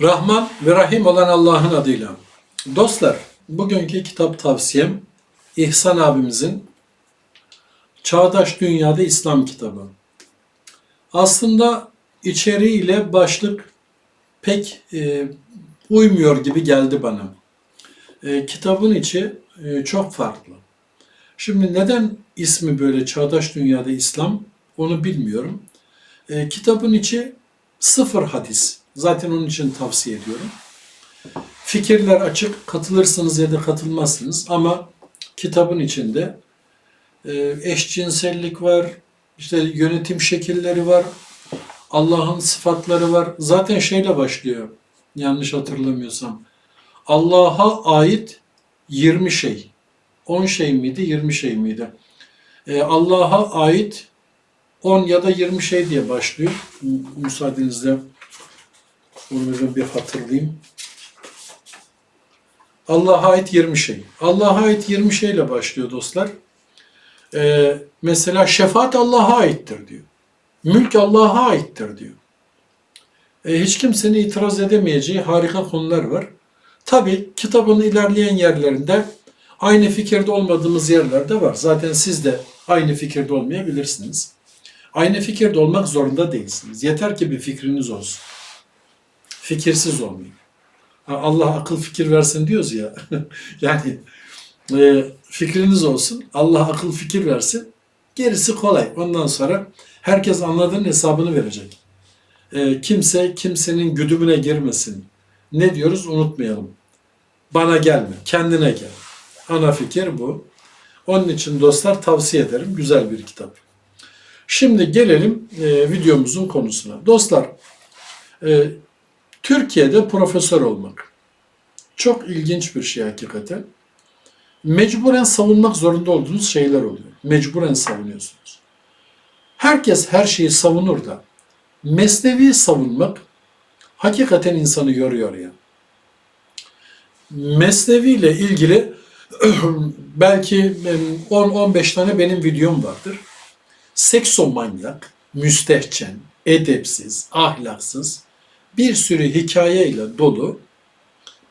Rahman ve Rahim olan Allah'ın adıyla. Dostlar, bugünkü kitap tavsiyem İhsan abimizin Çağdaş Dünyada İslam kitabı. Aslında içeriğiyle başlık pek e, uymuyor gibi geldi bana. E, kitabın içi e, çok farklı. Şimdi neden ismi böyle Çağdaş Dünyada İslam onu bilmiyorum. E, kitabın içi sıfır hadis. Zaten onun için tavsiye ediyorum. Fikirler açık, katılırsınız ya da katılmazsınız ama kitabın içinde e, eşcinsellik var, işte yönetim şekilleri var, Allah'ın sıfatları var. Zaten şeyle başlıyor, yanlış hatırlamıyorsam. Allah'a ait 20 şey. 10 şey miydi, 20 şey miydi? E, Allah'a ait 10 ya da 20 şey diye başlıyor. Mü- Müsaadenizle ben bir hatırlayayım. Allah'a ait 20 şey. Allah'a ait 20 şeyle başlıyor dostlar. Ee, mesela şefaat Allah'a aittir diyor. Mülk Allah'a aittir diyor. Ee, hiç kimsenin itiraz edemeyeceği harika konular var. Tabi kitabın ilerleyen yerlerinde aynı fikirde olmadığımız yerler de var. Zaten siz de aynı fikirde olmayabilirsiniz. Aynı fikirde olmak zorunda değilsiniz. Yeter ki bir fikriniz olsun. Fikirsiz olmayın. Allah akıl fikir versin diyoruz ya. yani e, fikriniz olsun. Allah akıl fikir versin. Gerisi kolay. Ondan sonra herkes anladığının hesabını verecek. E, kimse kimsenin güdümüne girmesin. Ne diyoruz unutmayalım. Bana gelme, kendine gel. Ana fikir bu. Onun için dostlar tavsiye ederim. Güzel bir kitap. Şimdi gelelim e, videomuzun konusuna. Dostlar, e, Türkiye'de profesör olmak çok ilginç bir şey hakikaten. Mecburen savunmak zorunda olduğunuz şeyler oluyor. Mecburen savunuyorsunuz. Herkes her şeyi savunur da mesnevi savunmak hakikaten insanı yoruyor ya. Mesnevi ile ilgili belki 10-15 tane benim videom vardır. Seksomanyak, müstehcen, edepsiz, ahlaksız, bir sürü hikayeyle dolu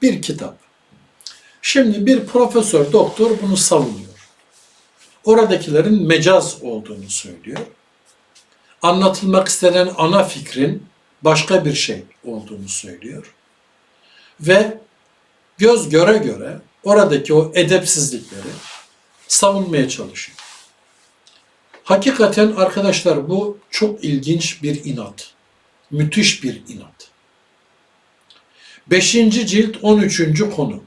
bir kitap. Şimdi bir profesör doktor bunu savunuyor. Oradakilerin mecaz olduğunu söylüyor. Anlatılmak istenen ana fikrin başka bir şey olduğunu söylüyor. Ve göz göre göre oradaki o edepsizlikleri savunmaya çalışıyor. Hakikaten arkadaşlar bu çok ilginç bir inat. Müthiş bir inat. 5. cilt 13. konu.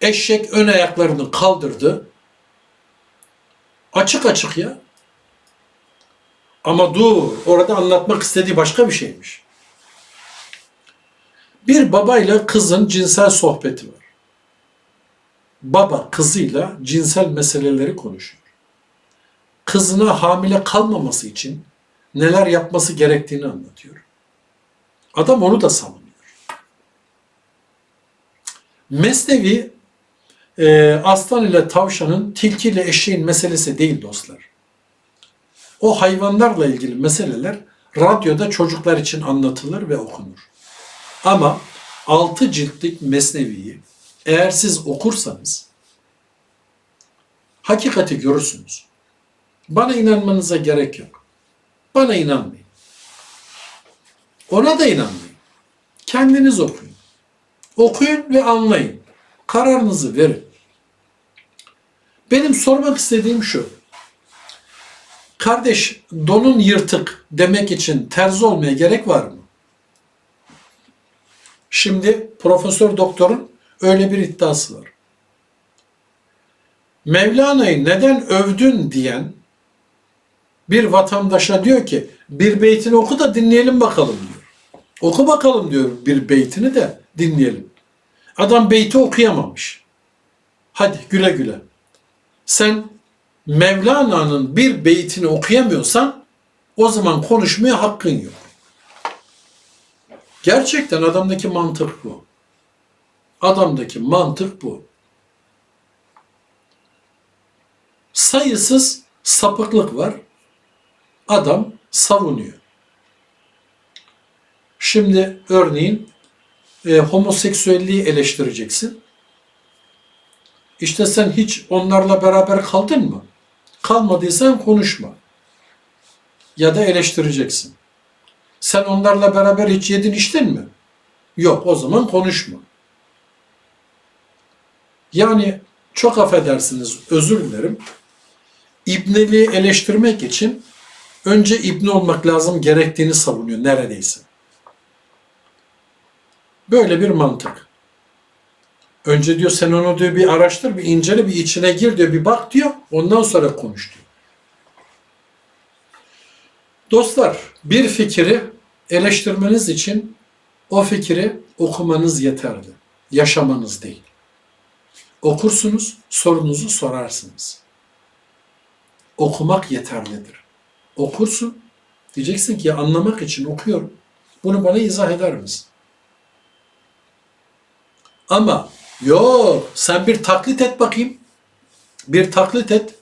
Eşek ön ayaklarını kaldırdı. Açık açık ya. Ama dur, orada anlatmak istediği başka bir şeymiş. Bir babayla kızın cinsel sohbeti var. Baba kızıyla cinsel meseleleri konuşuyor. Kızına hamile kalmaması için neler yapması gerektiğini anlatıyor. Adam onu da savunuyor. Mesnevi e, aslan ile tavşanın, tilki ile eşeğin meselesi değil dostlar. O hayvanlarla ilgili meseleler radyoda çocuklar için anlatılır ve okunur. Ama altı ciltlik Mesnevi'yi eğer siz okursanız hakikati görürsünüz. Bana inanmanıza gerek yok. Bana inanmayın. Ona da inanmayın. Kendiniz okuyun. Okuyun ve anlayın. Kararınızı verin. Benim sormak istediğim şu. Kardeş donun yırtık demek için terzi olmaya gerek var mı? Şimdi profesör doktorun öyle bir iddiası var. Mevlana'yı neden övdün diyen bir vatandaşa diyor ki bir beytini oku da dinleyelim bakalım diyor. Oku bakalım diyor bir beytini de dinleyelim. Adam beyti okuyamamış. Hadi güle güle. Sen Mevlana'nın bir beytini okuyamıyorsan o zaman konuşmaya hakkın yok. Gerçekten adamdaki mantık bu. Adamdaki mantık bu. Sayısız sapıklık var. Adam savunuyor. Şimdi örneğin e, homoseksüelliği eleştireceksin. İşte sen hiç onlarla beraber kaldın mı? Kalmadıysan konuşma. Ya da eleştireceksin. Sen onlarla beraber hiç yedin içtin mi? Yok o zaman konuşma. Yani çok affedersiniz özür dilerim. İbneliği eleştirmek için önce ibne olmak lazım gerektiğini savunuyor neredeyse. Böyle bir mantık. Önce diyor sen onu diyor bir araştır, bir incele, bir içine gir diyor, bir bak diyor. Ondan sonra konuş diyor. Dostlar, bir fikri eleştirmeniz için o fikri okumanız yeterli. Yaşamanız değil. Okursunuz, sorunuzu sorarsınız. Okumak yeterlidir. Okursun, diyeceksin ki anlamak için okuyorum. Bunu bana izah eder misin? Ama yok, sen bir taklit et bakayım. Bir taklit et.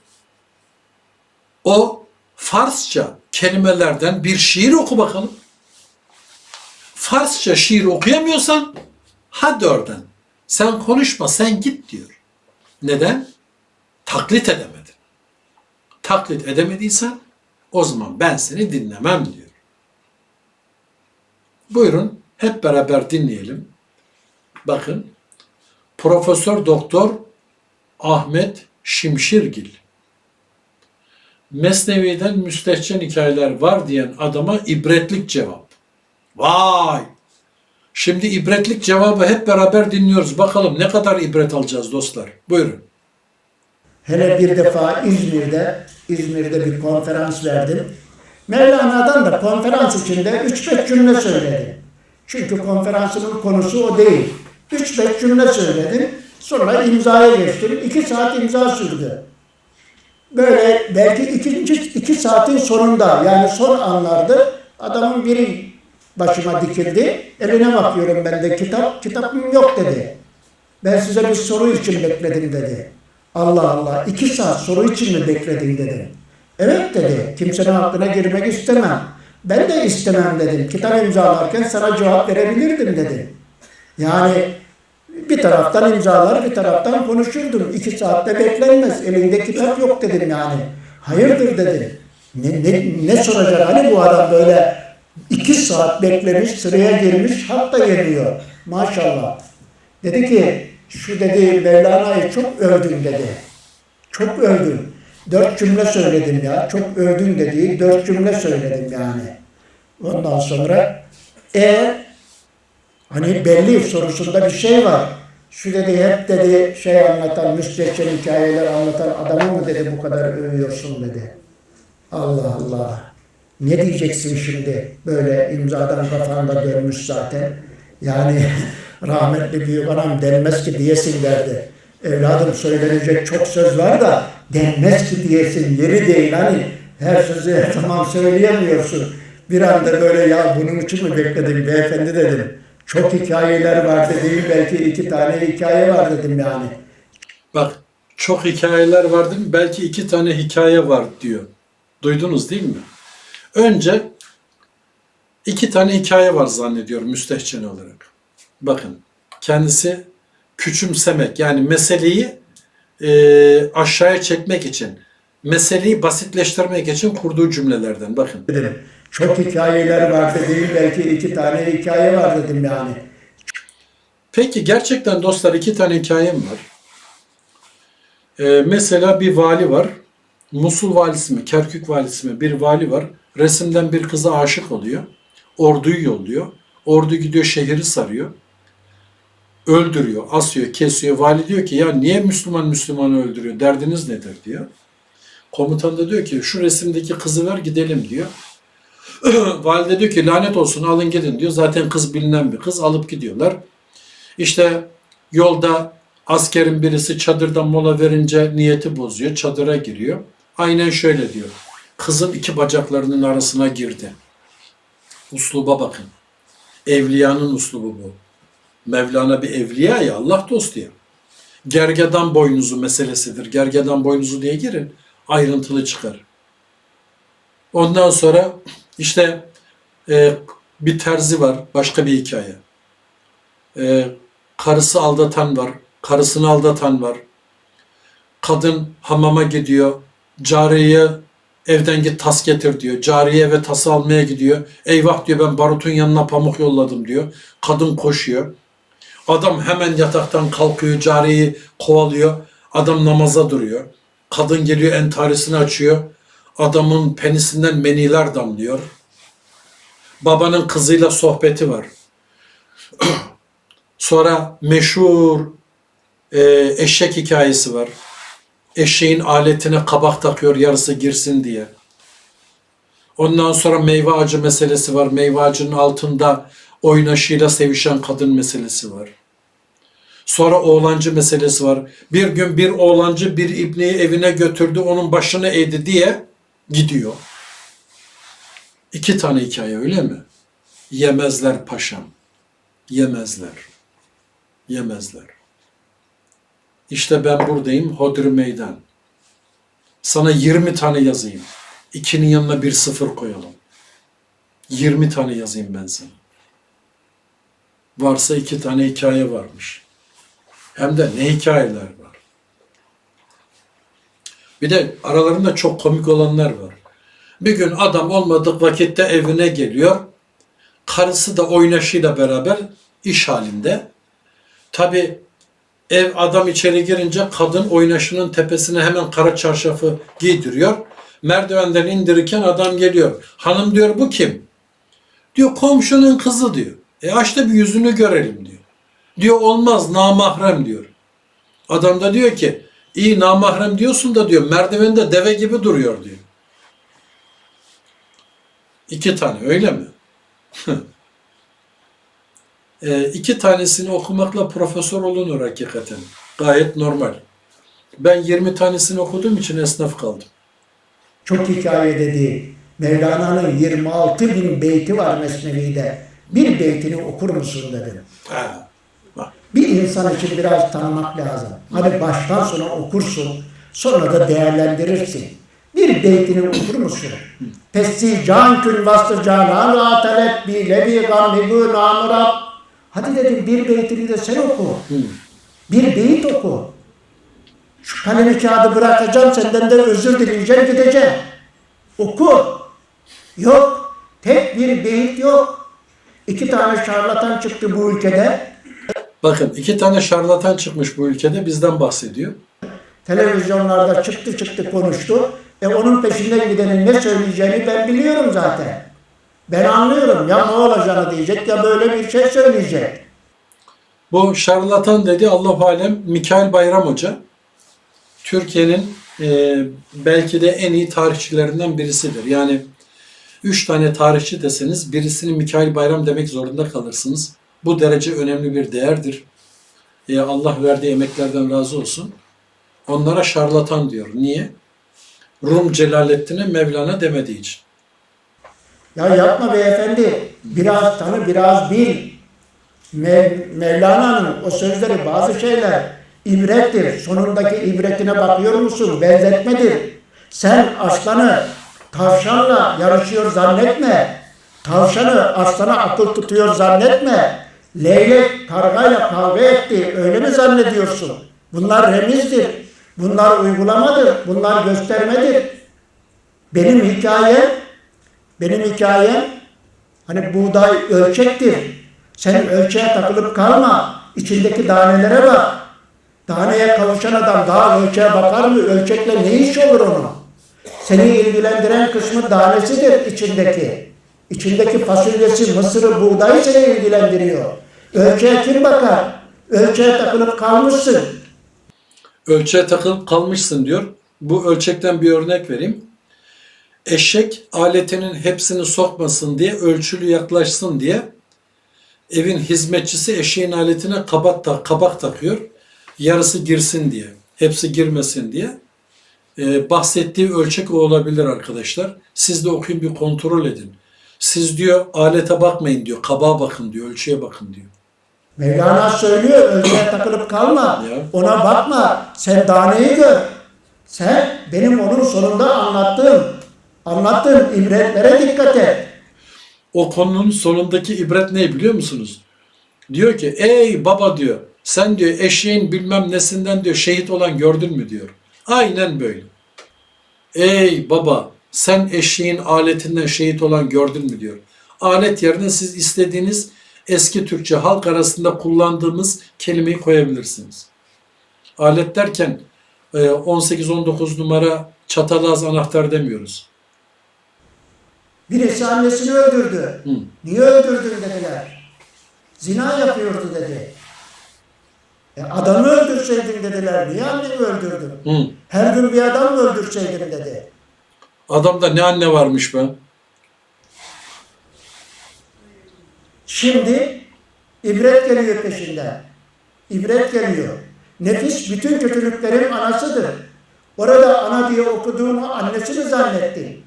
O Farsça kelimelerden bir şiir oku bakalım. Farsça şiir okuyamıyorsan hadi oradan. Sen konuşma, sen git diyor. Neden? Taklit edemedin. Taklit edemediysen o zaman ben seni dinlemem diyor. Buyurun hep beraber dinleyelim. Bakın Profesör Doktor Ahmet Şimşirgil Mesnevi'den müstehcen hikayeler var diyen adama ibretlik cevap. Vay! Şimdi ibretlik cevabı hep beraber dinliyoruz. Bakalım ne kadar ibret alacağız dostlar. Buyurun. Hele bir defa İzmir'de, İzmir'de bir konferans verdim. Mevlana'dan da konferans içinde 3-5 cümle söyledim. Çünkü konferansımın konusu o değil. 3-5 cümle söyledim. Sonra imzaya geçtim. 2 saat imza sürdü. Böyle belki ikinci iki saatin sonunda yani son anlarda adamın biri başıma dikildi. Eline bakıyorum ben de kitap. Kitabım yok dedi. Ben size bir soru için bekledim dedi. Allah Allah iki saat soru için mi bekledin dedim. Evet dedi. Kimsenin aklına girmek istemem. Ben de istemem dedim. Kitap imzalarken sana cevap verebilirdim dedim. Yani bir taraftan imzalar bir taraftan konuşurdum. İki saatte beklenmez. Elinde kitap yok dedim yani. Hayırdır dedim. Ne, ne, ne soracak hani bu adam böyle iki saat beklemiş sıraya girmiş hatta yeniyor. Maşallah. Dedi ki şu dedi Mevlana'yı çok övdün dedi. Çok övdün. Dört cümle söyledim ya. Çok övdün dediği dört cümle söyledim yani. Ondan sonra eğer hani belli sorusunda bir şey var. Şu dedi hep dedi şey anlatan, müstehcen hikayeler anlatan adamı mı dedi bu kadar övüyorsun dedi. Allah Allah. Ne diyeceksin şimdi? Böyle imzadan kafanda dönmüş zaten. Yani rahmetli büyük anam denmez ki diyesin derdi. Evladım söylenecek çok söz var da denmez ki diyesin yeri değil hani her sözü tamam söyleyemiyorsun. Bir anda böyle ya bunun için mi bekledim beyefendi dedim. Çok hikayeler var değil belki iki tane hikaye var dedim yani. Bak çok hikayeler var değil mi? Belki iki tane hikaye var diyor. Duydunuz değil mi? Önce iki tane hikaye var zannediyorum müstehcen olarak. Bakın kendisi küçümsemek yani meseleyi e, aşağıya çekmek için, meseleyi basitleştirmek için kurduğu cümlelerden bakın. dedim. Çok hikayeler var değil belki iki tane hikaye var dedim yani. Peki gerçekten dostlar iki tane hikayem var. Ee, mesela bir vali var. Musul valisi mi, Kerkük valisi mi bir vali var. Resimden bir kıza aşık oluyor. Orduyu yolluyor. Ordu gidiyor şehri sarıyor. Öldürüyor, asıyor, kesiyor. Vali diyor ki ya niye Müslüman Müslümanı öldürüyor? Derdiniz nedir diyor. Komutan da diyor ki şu resimdeki kızı ver gidelim diyor. Valide diyor ki lanet olsun alın gidin diyor. Zaten kız bilinen bir kız alıp gidiyorlar. İşte yolda askerin birisi çadırdan mola verince niyeti bozuyor. Çadıra giriyor. Aynen şöyle diyor. Kızın iki bacaklarının arasına girdi. Usluba bakın. Evliyanın uslubu bu. Mevlana bir evliya ya Allah dostu ya. Gergedan boynuzu meselesidir. Gergedan boynuzu diye girin. Ayrıntılı çıkar. Ondan sonra işte e, bir terzi var, başka bir hikaye. Ee, karısı aldatan var, karısını aldatan var. Kadın hamama gidiyor, cariyeye evden git tas getir diyor. Cariye eve tası almaya gidiyor. Eyvah diyor ben barutun yanına pamuk yolladım diyor. Kadın koşuyor. Adam hemen yataktan kalkıyor, cariyeyi kovalıyor. Adam namaza duruyor. Kadın geliyor entarisini açıyor. Adamın penisinden meniler damlıyor. Babanın kızıyla sohbeti var. Sonra meşhur e, eşek hikayesi var. Eşeğin aletine kabak takıyor yarısı girsin diye. Ondan sonra meyve ağacı meselesi var. Meyve ağacının altında oynaşıyla sevişen kadın meselesi var. Sonra oğlancı meselesi var. Bir gün bir oğlancı bir ibneyi evine götürdü, onun başını eğdi diye gidiyor. İki tane hikaye öyle mi? Yemezler paşam. Yemezler. Yemezler. İşte ben buradayım, hodri meydan. Sana 20 tane yazayım. İkinin yanına bir sıfır koyalım. 20 tane yazayım ben sana. Varsa iki tane hikaye varmış. Hem de ne hikayeler. Bir de aralarında çok komik olanlar var. Bir gün adam olmadık vakitte evine geliyor. Karısı da oynaşıyla beraber iş halinde. Tabi ev adam içeri girince kadın oynaşının tepesine hemen kara çarşafı giydiriyor. Merdivenden indirirken adam geliyor. Hanım diyor bu kim? Diyor komşunun kızı diyor. E aç da bir yüzünü görelim diyor. Diyor olmaz namahrem diyor. Adam da diyor ki iyi namahrem diyorsun da diyor merdivende deve gibi duruyor diyor. İki tane öyle mi? e, iki tanesini okumakla profesör olunur hakikaten. Gayet normal. Ben 20 tanesini okuduğum için esnaf kaldım. Çok hikaye dedi. Mevlana'nın 26 bin beyti var Mesnevi'de. Bir beytini okur musun dedim. Ha. Bir insan için biraz tanımak lazım. Hani baştan sona okursun, sonra da değerlendirirsin. Bir beytini okur musun? Pesi can kün vastı canan talep bi levi gammi bu namırab. Hadi dedim bir beytini de sen oku. Bir beyit oku. Şu kalemi kağıdı bırakacağım senden de özür dileyeceğim gideceğim. Oku. Yok. Tek bir beyit yok. İki tane şarlatan çıktı bu ülkede. Bakın iki tane şarlatan çıkmış bu ülkede bizden bahsediyor. Televizyonlarda çıktı çıktı konuştu. E onun peşinden gidenin ne söyleyeceğini ben biliyorum zaten. Ben anlıyorum ya ne olacağını diyecek ya böyle bir şey söyleyecek. Bu şarlatan dedi Allah alem Mikail Bayram Hoca. Türkiye'nin e, belki de en iyi tarihçilerinden birisidir. Yani üç tane tarihçi deseniz birisini Mikail Bayram demek zorunda kalırsınız. Bu derece önemli bir değerdir. E, Allah verdiği emeklerden razı olsun. Onlara şarlatan diyor. Niye? Rum Celaleddin'e Mevlana demediği için. Ya yapma beyefendi. Biraz tanı biraz bil. Mev- Mevlana'nın o sözleri bazı şeyler ibrettir. Sonundaki ibretine bakıyor musun? Benzetmedir. Sen aslanı tavşanla yarışıyor zannetme. Tavşanı aslana akıl tutuyor zannetme. Leylek kargayla kavga etti. Öyle mi zannediyorsun? Bunlar remizdir. Bunlar uygulamadır. Bunlar göstermedir. Benim hikayem benim hikayem hani buğday ölçektir. Sen ölçeğe takılıp kalma. İçindeki tanelere bak. Taneye kavuşan adam daha ölçeğe bakar mı? Ölçekle ne iş olur onun? Seni ilgilendiren kısmı tanesidir içindeki. İçindeki fasulyesi, mısırı, buğdayı seni ilgilendiriyor. Ölçeğe kim bakar? Ölçeğe takılıp kalmışsın. ölçeğe takılıp kalmışsın diyor. Bu ölçekten bir örnek vereyim. Eşek aletinin hepsini sokmasın diye, ölçülü yaklaşsın diye evin hizmetçisi eşeğin aletine kabak, tak, kabak takıyor. Yarısı girsin diye, hepsi girmesin diye. Ee, bahsettiği ölçek o olabilir arkadaşlar. Siz de okuyun bir kontrol edin. Siz diyor alete bakmayın diyor, kabağa bakın diyor, ölçüye bakın diyor. Mevlana söylüyor ölçüye takılıp kalma. Ya. Ona bakma. Sen taneyi gör. Sen benim onun sonunda anlattığım anlattığım ibretlere dikkat et. O konunun sonundaki ibret ne biliyor musunuz? Diyor ki ey baba diyor sen diyor eşeğin bilmem nesinden diyor şehit olan gördün mü diyor. Aynen böyle. Ey baba sen eşeğin aletinden şehit olan gördün mü diyor. Alet yerine siz istediğiniz eski Türkçe halk arasında kullandığımız kelimeyi koyabilirsiniz. Alet derken e, 18-19 numara çatalaz anahtar demiyoruz. Birisi annesini öldürdü. Hı. Niye öldürdün dediler. Zina yapıyordu dedi. E adamı öldürseydin dediler. Niye anneni öldürdün? Hı. Her gün bir adam mı öldürseydin dedi. Adamda ne anne varmış be. Şimdi ibret geliyor peşinden. İbret geliyor. Nefis bütün kötülüklerin anasıdır. Orada ana diye okuduğunu annesini zannettin.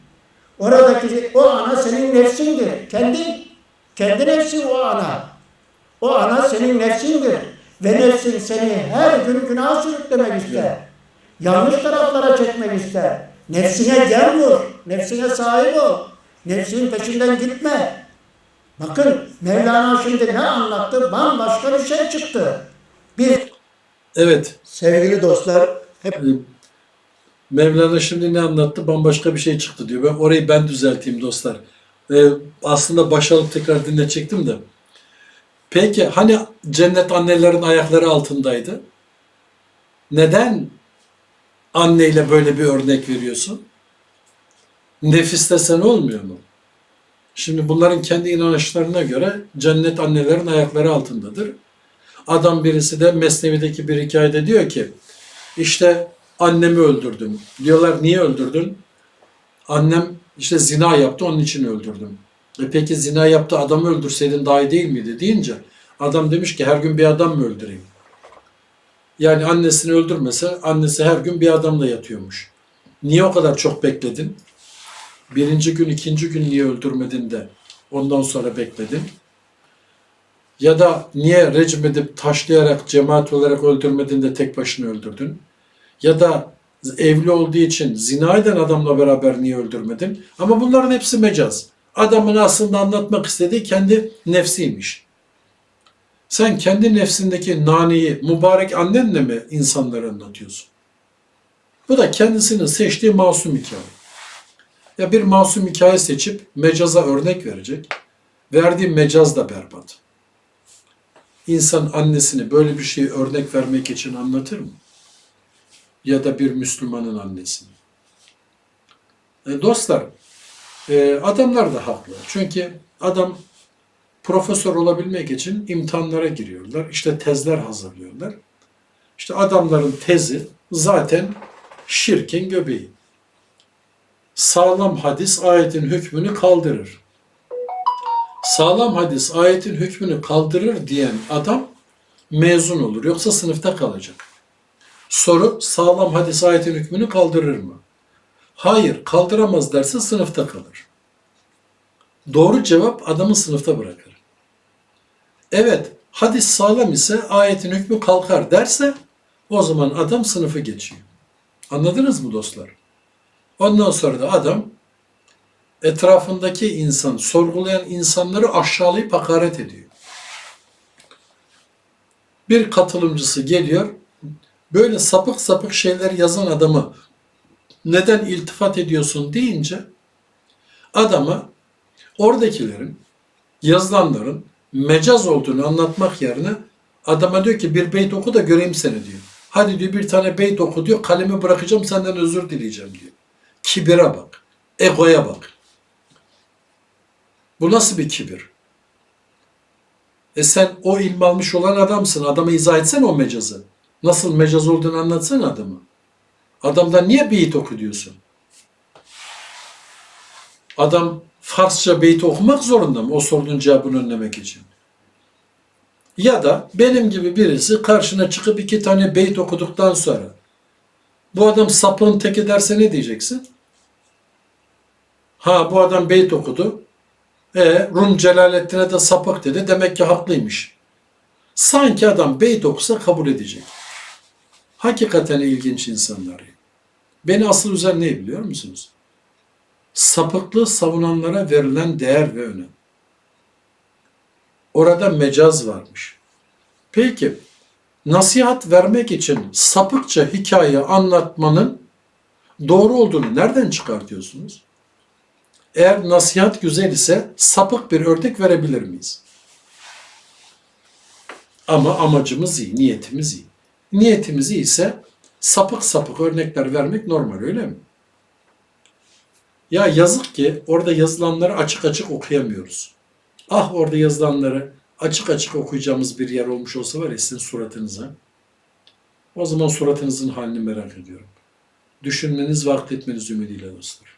Oradaki o ana senin nefsindir. Kendi kendi nefsi o ana. O ana senin nefsindir. Ve nefsin seni her gün günah sürüklemek ister. Yanlış taraflara çekmek ister. Nefsine gel vur. Nefsine sahip ol. Nefsinin peşinden gitme. Bakın Mevlana şimdi ne anlattı? Bambaşka bir şey çıktı. Bir Evet. sevgili dostlar hep e, Mevlana şimdi ne anlattı? Bambaşka bir şey çıktı diyor. Ben orayı ben düzelteyim dostlar. E, aslında başa alıp tekrar dinletecektim de. Peki hani cennet annelerin ayakları altındaydı? Neden anneyle böyle bir örnek veriyorsun? Nefiste sen olmuyor mu? Şimdi bunların kendi inanışlarına göre cennet annelerin ayakları altındadır. Adam birisi de Mesnevi'deki bir hikayede diyor ki işte annemi öldürdüm. Diyorlar niye öldürdün? Annem işte zina yaptı onun için öldürdüm. E peki zina yaptı adamı öldürseydin daha iyi değil miydi deyince adam demiş ki her gün bir adam mı öldüreyim? Yani annesini öldürmese annesi her gün bir adamla yatıyormuş. Niye o kadar çok bekledin? Birinci gün, ikinci gün niye öldürmedin de ondan sonra bekledin? Ya da niye rejim edip taşlayarak, cemaat olarak öldürmedin de tek başına öldürdün? Ya da evli olduğu için zina eden adamla beraber niye öldürmedin? Ama bunların hepsi mecaz. Adamın aslında anlatmak istediği kendi nefsiymiş. Sen kendi nefsindeki naneyi mübarek annenle mi insanlara anlatıyorsun? Bu da kendisinin seçtiği masum hikaye. Ya bir masum hikaye seçip mecaza örnek verecek. Verdiği mecaz da berbat. İnsan annesini böyle bir şeyi örnek vermek için anlatır mı? Ya da bir Müslümanın annesini. E, dostlar, e, adamlar da haklı. Çünkü adam profesör olabilmek için imtihanlara giriyorlar. İşte tezler hazırlıyorlar. İşte adamların tezi zaten şirkin göbeği. Sağlam hadis ayetin hükmünü kaldırır. Sağlam hadis ayetin hükmünü kaldırır diyen adam mezun olur. Yoksa sınıfta kalacak. Soru sağlam hadis ayetin hükmünü kaldırır mı? Hayır kaldıramaz derse sınıfta kalır. Doğru cevap adamı sınıfta bırakır. Evet hadis sağlam ise ayetin hükmü kalkar derse o zaman adam sınıfı geçiyor. Anladınız mı dostlar? Ondan sonra da adam etrafındaki insan, sorgulayan insanları aşağılayıp hakaret ediyor. Bir katılımcısı geliyor, böyle sapık sapık şeyler yazan adamı neden iltifat ediyorsun deyince adama oradakilerin, yazılanların mecaz olduğunu anlatmak yerine adama diyor ki bir beyt oku da göreyim seni diyor. Hadi diyor bir tane beyt oku diyor, kalemi bırakacağım senden özür dileyeceğim diyor. Kibire bak, egoya bak. Bu nasıl bir kibir? E sen o ilmi almış olan adamsın. Adama izah etsene o mecazı. Nasıl mecaz olduğunu anlatsana adamı. Adamdan niye beyit oku diyorsun? Adam Farsça beyit okumak zorunda mı o sorduğun cevabını önlemek için? Ya da benim gibi birisi karşına çıkıp iki tane beyt okuduktan sonra bu adam sapığın teki derse ne diyeceksin? Ha bu adam beyt okudu. E Rum Celaleddin'e de sapık dedi. Demek ki haklıymış. Sanki adam beyt okusa kabul edecek. Hakikaten ilginç insanlar. Beni asıl üzen ne biliyor musunuz? Sapıklığı savunanlara verilen değer ve önem. Orada mecaz varmış. Peki nasihat vermek için sapıkça hikaye anlatmanın doğru olduğunu nereden çıkartıyorsunuz? Eğer nasihat güzel ise sapık bir örnek verebilir miyiz? Ama amacımız iyi, niyetimiz iyi. Niyetimiz iyi ise sapık sapık örnekler vermek normal öyle mi? Ya yazık ki orada yazılanları açık açık okuyamıyoruz. Ah orada yazılanları açık açık okuyacağımız bir yer olmuş olsa var ya sizin suratınıza. O zaman suratınızın halini merak ediyorum. Düşünmeniz, vaktetmeniz ümidiyle dostlar.